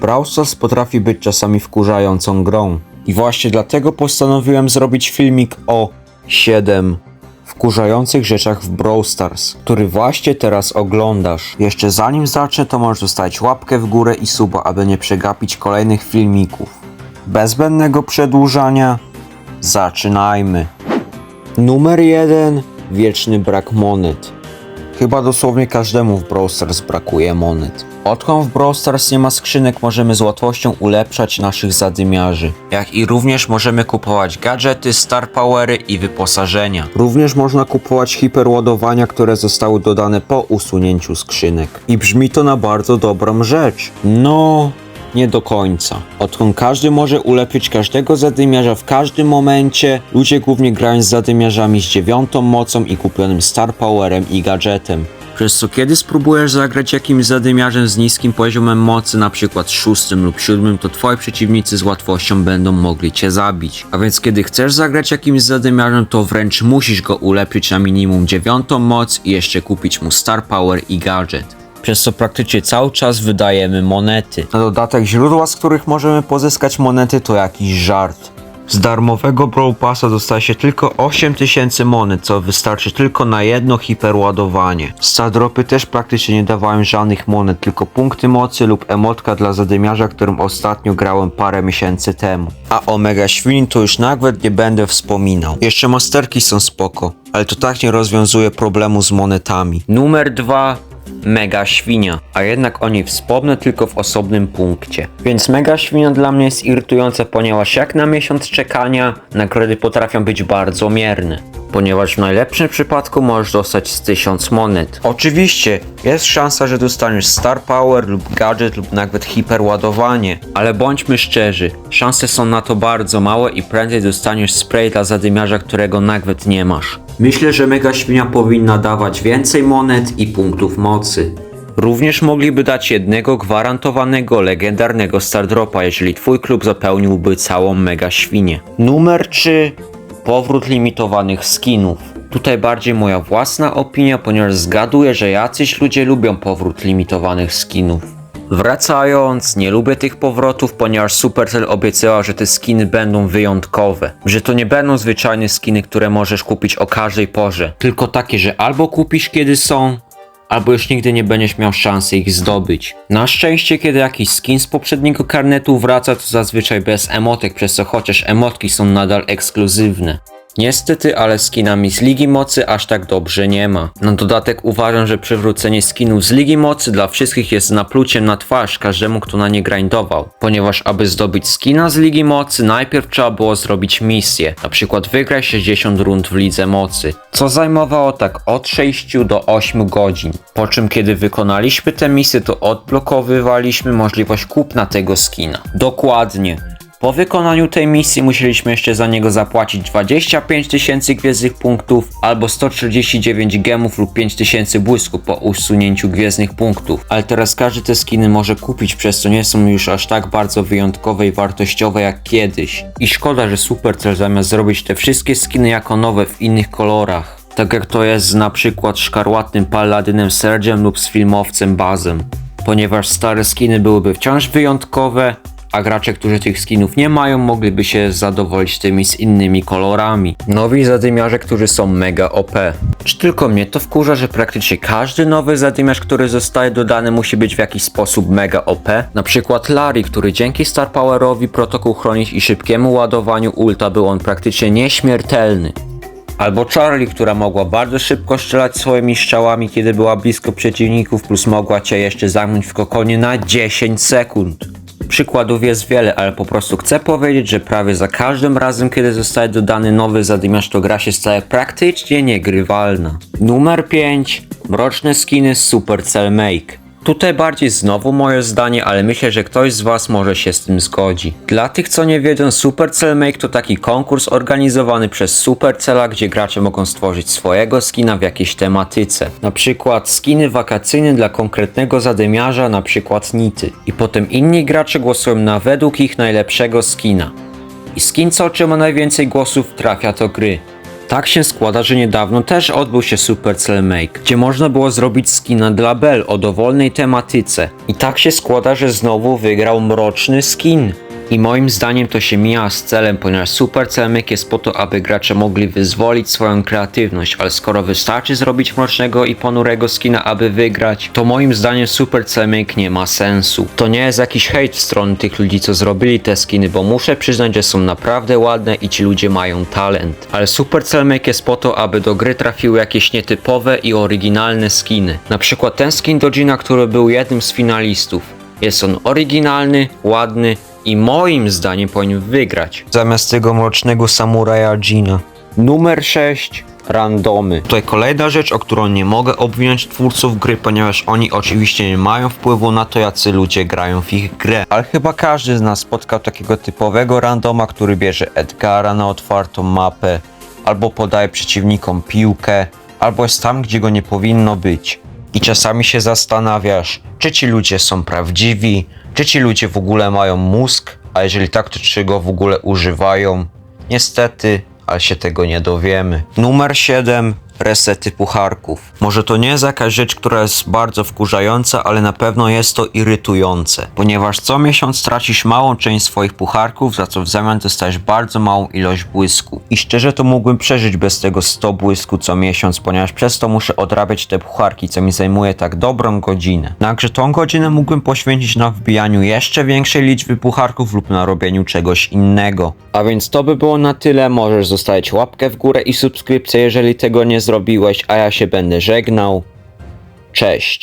Brawl Stars potrafi być czasami wkurzającą grą. I właśnie dlatego postanowiłem zrobić filmik o 7 wkurzających rzeczach w Brawl Stars, który właśnie teraz oglądasz. Jeszcze zanim zacznę, to możesz zostawić łapkę w górę i suba, aby nie przegapić kolejnych filmików. Bez zbędnego przedłużania, zaczynajmy. Numer 1. Wieczny brak monet. Chyba dosłownie każdemu w Brawl brakuje monet. Odkąd w Brawl nie ma skrzynek, możemy z łatwością ulepszać naszych zadymiarzy. Jak i również możemy kupować gadżety, star powery i wyposażenia. Również można kupować hiperładowania, które zostały dodane po usunięciu skrzynek. I brzmi to na bardzo dobrą rzecz. No, nie do końca. Odkąd każdy może ulepić każdego zadymiarza w każdym momencie, ludzie głównie grają z zadymiarzami z dziewiątą mocą i kupionym star powerem i gadżetem. Przez co kiedy spróbujesz zagrać jakimś zadymiarzem z niskim poziomem mocy, na przykład szóstym lub siódmym, to twoi przeciwnicy z łatwością będą mogli cię zabić. A więc kiedy chcesz zagrać jakimś zadymiarzem, to wręcz musisz go ulepić na minimum dziewiątą moc i jeszcze kupić mu star power i gadżet przez co praktycznie cały czas wydajemy monety. Na dodatek źródła, z których możemy pozyskać monety to jakiś żart. Z darmowego Brawl Passa dostaje się tylko 8000 monet, co wystarczy tylko na jedno hiperładowanie. Stardropy też praktycznie nie dawają żadnych monet, tylko punkty mocy lub emotka dla zadymiarza, którym ostatnio grałem parę miesięcy temu. A o Mega Świn to już nawet nie będę wspominał. Jeszcze masterki są spoko, ale to tak nie rozwiązuje problemu z monetami. Numer 2 Mega Świnia, a jednak o niej wspomnę tylko w osobnym punkcie. Więc Mega Świnia dla mnie jest irytująca, ponieważ jak na miesiąc czekania, nagrody potrafią być bardzo mierne. Ponieważ w najlepszym przypadku możesz dostać z 1000 monet. Oczywiście, jest szansa, że dostaniesz Star Power lub gadżet lub nawet hiperładowanie. Ale bądźmy szczerzy, szanse są na to bardzo małe i prędzej dostaniesz spray dla zadymiarza, którego nawet nie masz. Myślę, że Mega Świnia powinna dawać więcej monet i punktów mocy. Również mogliby dać jednego gwarantowanego legendarnego Stardropa, jeżeli twój klub zapełniłby całą Mega Świnię. Numer 3. Powrót limitowanych skinów. Tutaj bardziej moja własna opinia, ponieważ zgaduję, że jacyś ludzie lubią powrót limitowanych skinów. Wracając, nie lubię tych powrotów, ponieważ Supercell obiecała, że te skiny będą wyjątkowe. Że to nie będą zwyczajne skiny, które możesz kupić o każdej porze. Tylko takie, że albo kupisz kiedy są, albo już nigdy nie będziesz miał szansy ich zdobyć. Na szczęście, kiedy jakiś skin z poprzedniego karnetu wraca, to zazwyczaj bez emotek, przez co chociaż emotki są nadal ekskluzywne. Niestety, ale skinami z Ligi Mocy aż tak dobrze nie ma. Na dodatek uważam, że przywrócenie skinów z Ligi Mocy dla wszystkich jest napluciem na twarz każdemu, kto na nie grindował. Ponieważ aby zdobyć skina z Ligi Mocy, najpierw trzeba było zrobić misję, na przykład wygrać 60 rund w Lidze Mocy, co zajmowało tak od 6 do 8 godzin. Po czym kiedy wykonaliśmy tę misję, to odblokowywaliśmy możliwość kupna tego skina. Dokładnie. Po wykonaniu tej misji musieliśmy jeszcze za niego zapłacić 25 tysięcy gwiezdnych punktów albo 149 gemów lub 5000 błysku po usunięciu gwiezdnych punktów. Ale teraz każdy te skiny może kupić, przez co nie są już aż tak bardzo wyjątkowe i wartościowe jak kiedyś. I szkoda, że Supercell zamiast zrobić te wszystkie skiny jako nowe w innych kolorach. Tak jak to jest z na przykład szkarłatnym paladynem Sergem lub z filmowcem Bazem. Ponieważ stare skiny byłyby wciąż wyjątkowe, a gracze, którzy tych skinów nie mają, mogliby się zadowolić tymi z innymi kolorami. Nowi zadymiarze, którzy są mega OP. Czy tylko mnie to wkurza, że praktycznie każdy nowy zadymiarz, który zostaje dodany musi być w jakiś sposób mega OP? Na przykład Larry, który dzięki Star Powerowi, protokół chronić i szybkiemu ładowaniu ulta był on praktycznie nieśmiertelny. Albo Charlie, która mogła bardzo szybko strzelać swoimi strzałami, kiedy była blisko przeciwników, plus mogła cię jeszcze zamknąć w kokonie na 10 sekund. Przykładów jest wiele, ale po prostu chcę powiedzieć, że prawie za każdym razem, kiedy zostaje dodany nowy zadymiarz, to gra się staje praktycznie niegrywalna. Numer 5. Mroczne skiny z Supercell Make. Tutaj bardziej znowu moje zdanie, ale myślę, że ktoś z Was może się z tym zgodzi. Dla tych, co nie wiedzą, Supercell Make to taki konkurs organizowany przez Supercella, gdzie gracze mogą stworzyć swojego skina w jakiejś tematyce. Na przykład skiny wakacyjne dla konkretnego zadymiarza, na przykład Nity. I potem inni gracze głosują na według ich najlepszego skina. I skin, co otrzyma najwięcej głosów, trafia do gry. Tak się składa, że niedawno też odbył się Supercell Make, gdzie można było zrobić skina dla Bell o dowolnej tematyce. I tak się składa, że znowu wygrał mroczny skin. I moim zdaniem to się mija z celem, ponieważ Supercell Make jest po to, aby gracze mogli wyzwolić swoją kreatywność, ale skoro wystarczy zrobić mrocznego i ponurego skina, aby wygrać, to moim zdaniem Supercell Make nie ma sensu. To nie jest jakiś hejt w stronę tych ludzi, co zrobili te skiny, bo muszę przyznać, że są naprawdę ładne i ci ludzie mają talent. Ale Supercell Make jest po to, aby do gry trafiły jakieś nietypowe i oryginalne skiny. Na przykład ten skin do Gina, który był jednym z finalistów. Jest on oryginalny, ładny i moim zdaniem powinien wygrać. Zamiast tego mrocznego samuraja Gina. Numer 6. Randomy. Tutaj kolejna rzecz, o którą nie mogę obwiniać twórców gry, ponieważ oni oczywiście nie mają wpływu na to, jacy ludzie grają w ich grę. Ale chyba każdy z nas spotkał takiego typowego randoma, który bierze Edgara na otwartą mapę, albo podaje przeciwnikom piłkę, albo jest tam, gdzie go nie powinno być. I czasami się zastanawiasz, czy ci ludzie są prawdziwi, czy ci ludzie w ogóle mają mózg, a jeżeli tak, to czy go w ogóle używają. Niestety, ale się tego nie dowiemy. Numer 7. Resety pucharków. Może to nie jest jakaś rzecz, która jest bardzo wkurzająca, ale na pewno jest to irytujące, ponieważ co miesiąc tracisz małą część swoich pucharków, za co w zamian dostajesz bardzo małą ilość błysku. I szczerze to mógłbym przeżyć bez tego 100 błysku co miesiąc, ponieważ przez to muszę odrabiać te pucharki, co mi zajmuje tak dobrą godzinę. Także tą godzinę mógłbym poświęcić na wbijaniu jeszcze większej liczby pucharków lub na robieniu czegoś innego. A więc to by było na tyle. Możesz zostawić łapkę w górę i subskrypcję, jeżeli tego nie zrobiłeś, a ja się będę żegnał. Cześć.